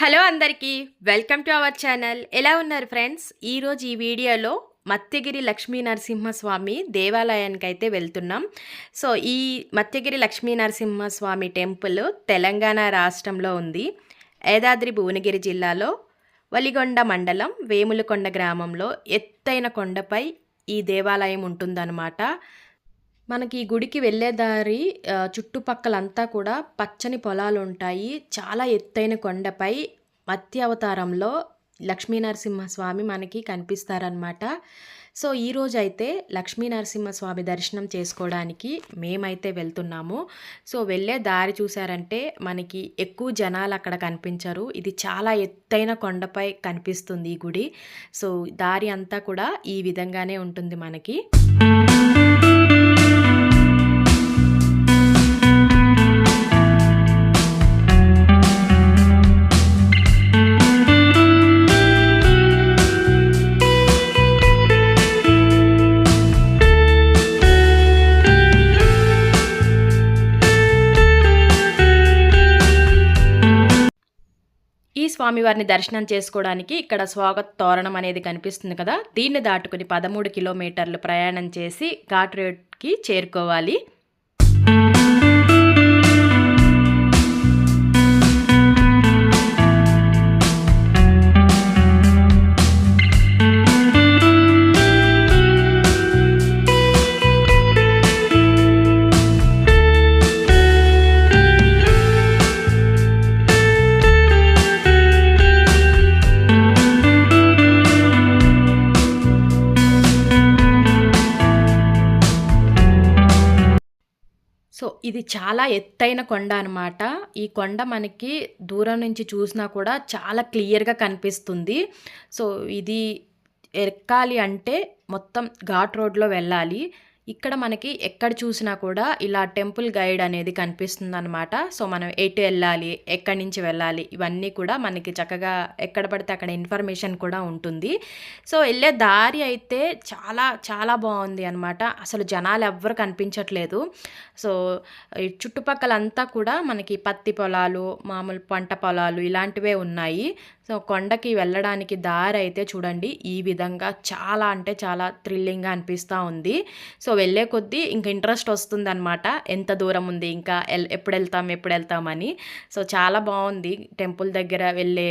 Hello అందరికీ welcome to our channel. ఎలా ఉన్నారు ఫ్రెండ్స్? ఈరోజు ఈ వీడియోలో మత్యగిరి లక్ష్మీ నరసింహస్వామి దేవాలయానికి అయితే వెళ్తున్నాం. సో ఈ మత్యగిరి లక్ష్మీ నరసింహస్వామి టెంపుల్ తెలంగాణ రాష్ట్రంలో ఉంది. యాదాద్రి భువనగిరి జిల్లాలో వలిగొండ మండలం వేములకొండ గ్రామంలో ఎత్తైన కొండపై ఈ దేవాలయం ఉంటుందన్నమాట. మనకి ఈ గుడికి వెళ్ళే దారి చుట్టుపక్కలంతా కూడా పచ్చని పొలాలు ఉంటాయి చాలా ఎత్తైన కొండపై మత్య అవతారంలో లక్ష్మీ మనకి కనిపిస్తారనమాట సో ఈ రోజు అయితే లక్ష్మీ దర్శనం చేసుకోవడానికి మేమైతే వెళ్తున్నాము. సో వెళ్ళే దారి చూసారంటే మనకి ఎక్కువ జనాలు అక్కడ కనిపించరు. ఇది చాలా ఎత్తైన కొండపై కనిపిస్తుంది ఈ గుడి. సో దారి అంతా కూడా ఈ విధంగానే ఉంటుంది మనకి. స్వామివారిని దర్శనం చేసుకోవడానికి ఇక్కడ స్వాగత తోరణం అనేది కనిపిస్తుంది కదా. దీన్ని దాటుకుని పదమూడు కిలోమీటర్లు ప్రయాణం చేసి ఘాట్ రోడ్కి చేరుకోవాలి. ఇది చాలా ఎత్తైన కొండ అనమాట ఈ కొండ మనకి దూరం నుంచి చూసినా కూడా చాలా క్లియర్గా కనిపిస్తుంది. సో ఇది ఎక్కాలి అంటే మొత్తం ఘాట్ రోడ్లో వెళ్ళాలి. ఇక్కడ మనకి ఎక్కడ చూసినా కూడా ఇలా టెంపుల్ గైడ్ అనేది కనిపిస్తుంది అనమాట సో మనం ఎటు వెళ్ళాలి ఎక్కడి నుంచి వెళ్ళాలి ఇవన్నీ కూడా మనకి చక్కగా ఎక్కడ పడితే అక్కడ ఇన్ఫర్మేషన్ కూడా ఉంటుంది. సో వెళ్ళే దారి అయితే చాలా చాలా బాగుంది అనమాట అసలు జనాలు ఎవ్వరు కనిపించట్లేదు. సో ఈ చుట్టుపక్కలంతా కూడా మనకి పత్తి పొలాలు మామూలు పంట పొలాలు ఇలాంటివే ఉన్నాయి. సో కొండకి వెళ్ళడానికి దారి అయితే చూడండి ఈ విధంగా చాలా అంటే చాలా థ్రిల్లింగ్గా అనిపిస్తూ ఉంది. సో వెళ్ళే కొద్దీ ఇంకా ఇంట్రెస్ట్ వస్తుందన్నమాట ఎంత దూరం ఉంది ఇంకా ఎల్ ఎప్పుడు వెళ్తాం ఎప్పుడు వెళ్తామని సో చాలా బాగుంది టెంపుల్ దగ్గర వెళ్ళే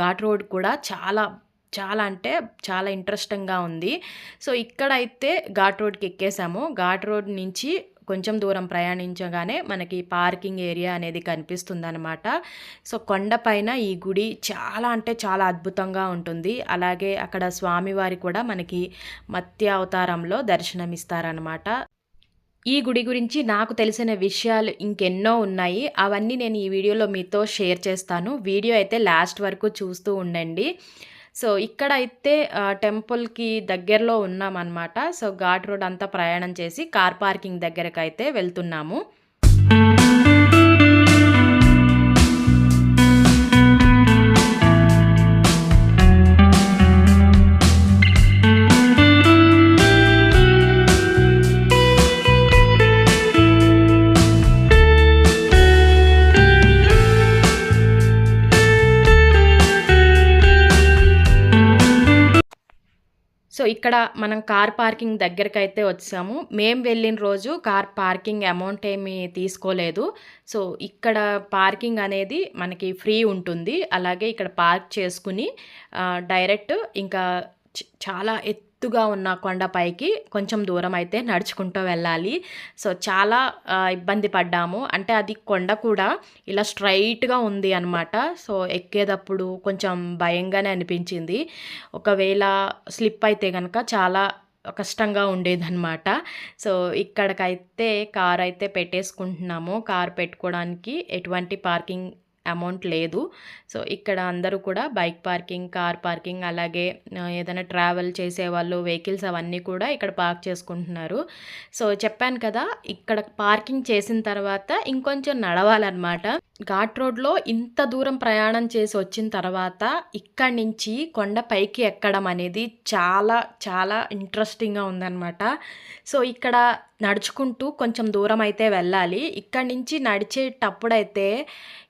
ఘాట్ రోడ్ కూడా చాలా చాలా అంటే చాలా ఇంట్రెస్టింగ్గా ఉంది. సో ఇక్కడైతే ఘాట్ రోడ్కి ఎక్కేసాము. ఘాట్ రోడ్ నుంచి కొంచెం దూరం ప్రయాణించగానే మనకి పార్కింగ్ ఏరియా అనేది కనిపిస్తుంది అనమాట సో కొండపైన ఈ గుడి చాలా అంటే చాలా అద్భుతంగా ఉంటుంది. అలాగే అక్కడ స్వామివారి కూడా మనకి మత్స్య అవతారంలో దర్శనమిస్తారనమాట ఈ గుడి గురించి నాకు తెలిసిన విషయాలు ఇంకెన్నో ఉన్నాయి. అవన్నీ నేను ఈ వీడియోలో మీతో షేర్ చేస్తాను. వీడియో అయితే లాస్ట్ వరకు చూస్తూ ఉండండి. సో ఇక్కడైతే అయితే టెంపుల్కి దగ్గరలో ఉన్నామన్నమాట. సో ఘాట్ రోడ్ అంతా ప్రయాణం చేసి కార్ పార్కింగ్ దగ్గరకు అయితే వెళ్తున్నాము. ఇక్కడ మనం కార్ పార్కింగ్ దగ్గరికి అయితే వచ్చాము. మేము వెళ్ళిన రోజు కార్ పార్కింగ్ అమౌంట్ ఏమీ తీసుకోలేదు. సో ఇక్కడ పార్కింగ్ అనేది మనకి ఫ్రీ ఉంటుంది. అలాగే ఇక్కడ పార్క్ చేసుకుని డైరెక్ట్ ఇంకా చాలా ఎత్తు ఎత్తుగా ఉన్న కొండపైకి కొంచెం దూరం అయితే నడుచుకుంటూ వెళ్ళాలి. సో చాలా ఇబ్బంది పడ్డాము. అంటే అది కొండ కూడా ఇలా స్ట్రైట్గా ఉంది అనమాట సో ఎక్కేటప్పుడు కొంచెం భయంగానే అనిపించింది. ఒకవేళ స్లిప్ అయితే కనుక చాలా కష్టంగా ఉండేదన్నమాట. సో ఇక్కడికైతే కార్ అయితే పెట్టేసుకుంటున్నాము. కార్ పెట్టుకోవడానికి ఎటువంటి పార్కింగ్ అమౌంట్ లేదు. సో ఇక్కడ అందరూ కూడా బైక్ పార్కింగ్ కార్ పార్కింగ్ అలాగే ఏదైనా ట్రావెల్ చేసేవాళ్ళు వెహికల్స్ అవన్నీ కూడా ఇక్కడ పార్క్ చేసుకుంటున్నారు. సో చెప్పాను కదా ఇక్కడ పార్కింగ్ చేసిన తర్వాత ఇంకొంచెం నడవాలన్నమాట. ఘాట్ రోడ్‌లో ఇంత దూరం ప్రయాణం చేసి వచ్చిన తర్వాత, ఇక్కడి నుంచి కొండ పైకి ఎక్కడం అనేది చాలా, చాలా ఇంట్రెస్టింగ్‌గా ఉందన్నమాట. సో, ఇక్కడ నడుచుకుంటూ కొంచెం దూరం అయితే వెళ్ళాలి. ఇక్కడి నుంచి నడిచేటప్పుడైతే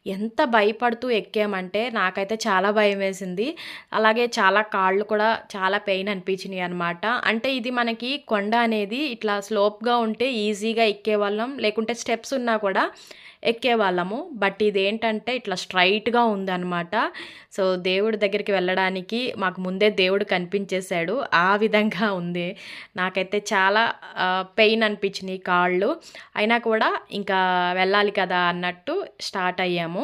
ఎంత భయపడుతూ ఎక్కామంటే, నాకైతే చాలా భయం వేసింది అలాగే చాలా కాళ్ళు కూడా చాలా పెయిన్ అనిపించినాయి అనమాట. అంటే ఇది మనకి కొండ అనేది ఇట్లా స్లోప్‌గా ఉంటే ఈజీగా ఎక్కేవాళ్ళం. లేకుంటే స్టెప్స్ ఉన్నా కూడా ఎక్కేవాళ్ళము. బట్ ఇదేంటంటే ఇట్లా స్ట్రైట్‌గా ఉందనమాట. సో, దేవుడి దగ్గరికి వెళ్ళడానికి మాకు ముందే దేవుడు కనిపించేశాడు ఆ విధంగా ఉంది. నాకైతే చాలా పెయిన్ అనిపించినాయి కాళ్ళు. అయినా కూడా ఇంకా వెళ్ళాలి కదా అన్నట్టు స్టార్ట్ అయ్యాము.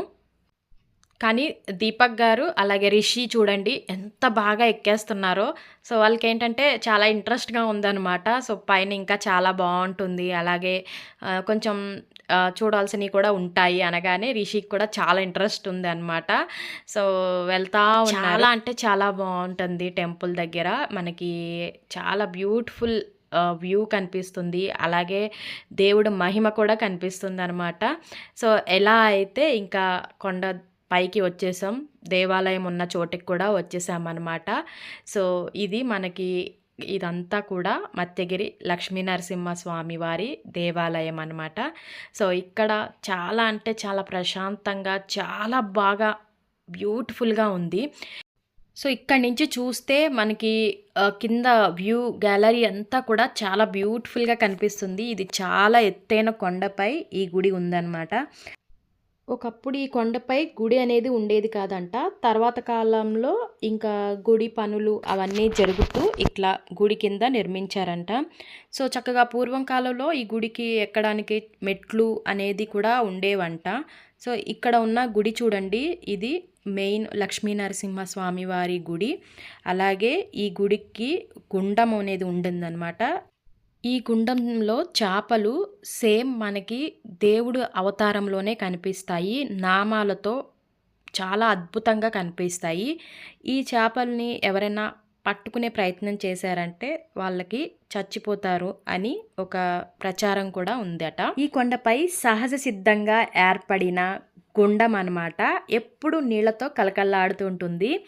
కానీ దీపక్ గారు, అలాగే రిషి చూడండి ఎంత బాగా ఎక్కేస్తున్నారో. సో, వాళ్ళకేంటంటే చాలా ఇంట్రెస్ట్‌గా ఉందన్నమాట సో, పైన ఇంకా చాలా బాగుంటుంది అలాగే కొంచెం చూడాల్సినవి కూడా ఉంటాయి అనగానే రిషికి కూడా చాలా ఇంట్రెస్ట్ ఉంది అనమాట సో, వెళ్తా ఉన్నారు. చాలా అంటే చాలా బాగుంటుంది టెంపుల్ దగ్గర. మనకి చాలా బ్యూటిఫుల్ వ్యూ కనిపిస్తుంది. అలాగే దేవుడు మహిమ కూడా కనిపిస్తుంది అనమాట సో, ఎలా అయితే ఇంకా కొండ పైకి వచ్చేసాం. దేవాలయం ఉన్న చోటికి కూడా వచ్చేసామనమాట. సో, ఇది మనకి ఇదంతా కూడా మత్యగిరి లక్ష్మీనరసింహస్వామి వారి దేవాలయం అనమాట. సో, ఇక్కడ చాలా అంటే చాలా ప్రశాంతంగా, చాలా బాగా బ్యూటిఫుల్‌గా ఉంది. సో, ఇక్కడి నుంచి చూస్తే మనకి కింద వ్యూ గ్యాలరీ అంతా కూడా చాలా బ్యూటిఫుల్‌గా కనిపిస్తుంది. ఇది చాలా ఎత్తైన కొండపై ఈ గుడి ఉందన్నమాట ఒకప్పుడు ఈ కొండపై గుడి అనేది ఉండేది కాదంట. తర్వాత కాలంలో ఇంకా గుడి పనులు అవన్నీ జరుగుతూ ఇట్లా గుడి కింద నిర్మించారంట. సో, చక్కగా పూర్వం కాలంలో ఈ గుడికి ఎక్కడానికి మెట్లు అనేది కూడా ఉండేవంట. సో, ఇక్కడ ఉన్న గుడి చూడండి. ఇది మెయిన్ లక్ష్మీ నరసింహస్వామి వారి గుడి. అలాగే ఈ గుడికి గుండం అనేది ఉంటుందనమాట. ఈ గుండంలో చేపలు సేమ్ మనకి దేవుడు అవతారంలోనే కనిపిస్తాయి. నామాలతో చాలా అద్భుతంగా కనిపిస్తాయి. ఈ చేపల్ని ఎవరైనా పట్టుకునే ప్రయత్నం చేశారంటే వాళ్ళకి చచ్చిపోతారు అని ఒక ప్రచారం కూడా ఉందట. ఈ కొండపై సహజ సిద్ధంగా ఏర్పడిన గుండం అనమాట. ఎప్పుడు నీళ్ళతో కలకల్లాడుతూ ఉంటుంది.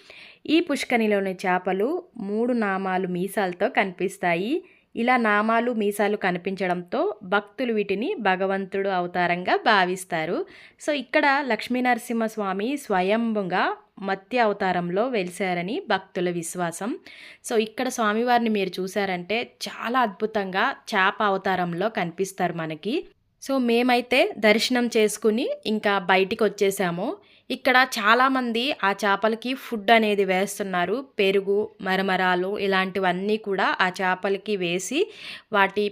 ఈ పుష్కనిలోని చేపలు మూడు నామాలు మీసాలతో కనిపిస్తాయి. ఇలా నామాలు, మీసాలు కనిపించడంతో భక్తులు వీటిని భగవంతుడు అవతారంగా భావిస్తారు. సో, ఇక్కడ లక్ష్మీనరసింహస్వామి స్వయంభుగా మత్య అవతారంలో వెలిసారని భక్తుల విశ్వాసం. సో, ఇక్కడ స్వామివారిని మీరు చూసారంటే చాలా అద్భుతంగా చేప అవతారంలో కనిపిస్తారు మనకి. సో, మేమైతే దర్శనం చేసుకుని ఇంకా బయటికి వచ్చేసాము ఇక్కడ చాలామంది ఆ చేపలకి ఫుడ్ అనేది వేస్తున్నారు. పెరుగు, మరమరాలు ఇలాంటివన్నీ కూడా ఆ చేపలకి వేసి వాటి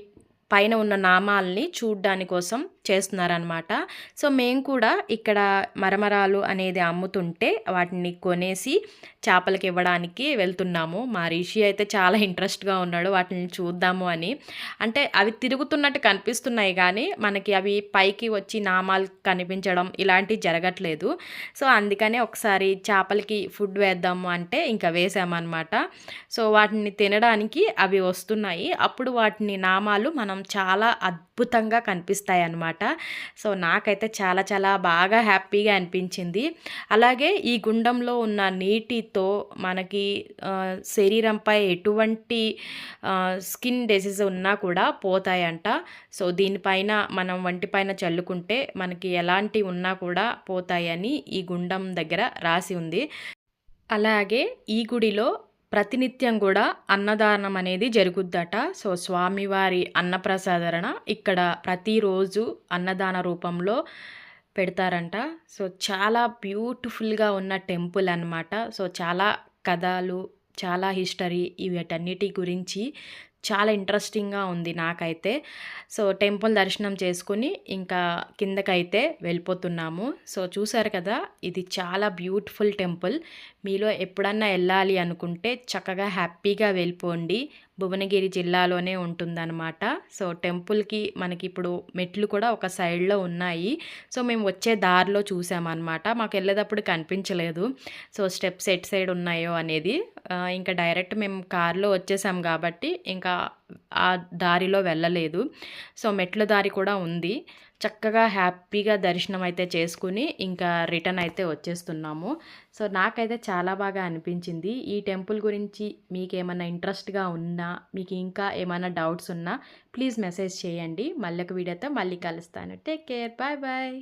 పైన ఉన్న నామాల్ని చూడ్డాని కోసం చేస్తున్నారనమాట. సో, మేము కూడా ఇక్కడ మరమరాలు అనేది అమ్ముతుంటే వాటిని కొనేసి చేపలకి ఇవ్వడానికి వెళ్తున్నాము. మా రిషి అయితే చాలా ఇంట్రెస్ట్‌గా ఉన్నాడు వాటిని చూద్దాము అని. అంటే అవి తిరుగుతున్నట్టు కనిపిస్తున్నాయి కానీ మనకి అవి పైకి వచ్చి నామాలు కనిపించడం ఇలాంటివి జరగట్లేదు. సో, అందుకనే ఒకసారి చేపలకి ఫుడ్ వేద్దాము అంటే ఇంకా వేసామన్నమాట సో, వాటిని తినడానికి అవి వస్తున్నాయి. అప్పుడు వాటిని నామాలు మనం చాలా అద్భుతంగా కనిపిస్తాయి అన్నమాట సో, నాకైతే చాలా చాలా బాగా హ్యాపీగా అనిపించింది. అలాగే ఈ గుండంలో ఉన్న నీటితో మనకి శరీరంపై ఎటువంటి స్కిన్ డిసీజ్ ఉన్నా కూడా పోతాయంట. సో, దీనిపైన మనం వంటిపైన చల్లుకుంటే మనకి ఎలాంటివి ఉన్నా కూడా పోతాయని ఈ గుండం దగ్గర రాసి ఉంది. అలాగే ఈ గుడిలో ప్రతినిత్యం కూడా అన్నదానం అనేది జరుగుద్దట. సో, స్వామివారి అన్నప్రసాదరణ ఇక్కడ ప్రతిరోజు అన్నదాన రూపంలో పెడతారంట. సో, చాలా బ్యూటిఫుల్‌గా ఉన్న టెంపుల్ అనమాట. సో, చాలా కథలు, చాలా హిస్టరీ వీటన్నిటి గురించి చాలా ఇంట్రెస్టింగ్‌గా ఉంది నాకైతే. సో, టెంపుల్ దర్శనం చేసుకొని ఇంకా కిందకైతే వెళ్ళిపోతున్నాము. సో, చూసారు కదా! ఇది చాలా బ్యూటిఫుల్ టెంపుల్. మీలో ఎప్పుడన్నా వెళ్ళాలి అనుకుంటే చక్కగా హ్యాపీగా వెళ్ళిపోండి. భువనగిరి జిల్లాలోనే ఉంటుందన్నమాట సో, టెంపుల్‌కి మనకి ఇప్పుడు మెట్లు కూడా ఒక సైడ్‌లో ఉన్నాయి. సో, మేము వచ్చే దారిలో చూసామన్నమాట మాకు వెళ్ళేటప్పుడు కనిపించలేదు. సో, స్టెప్స్ ఎటు సైడ్ ఉన్నాయో అనేది. ఇంకా డైరెక్ట్ మేము కారులో వచ్చేసాం కాబట్టి ఇంకా ఆ దారిలో వెళ్ళలేదు. సో, మెట్ల దారి కూడా ఉంది. చక్కగా హ్యాపీగా దర్శనం అయితే చేసుకుని ఇంకా రిటర్న్ అయితే వచ్చేస్తున్నాము. సో నాకైతే చాలా బాగా అనిపించింది. ఈ టెంపుల్ గురించి మీకు ఏమైనా ఇంట్రెస్ట్గా ఉన్నా మీకు ఇంకా ఏమైనా డౌట్స్ ఉన్నా ప్లీజ్ మెసేజ్ చేయండి. మళ్ళీ ఒక వీడియోతో మళ్ళీ కలుస్తాను. Take care. Bye bye.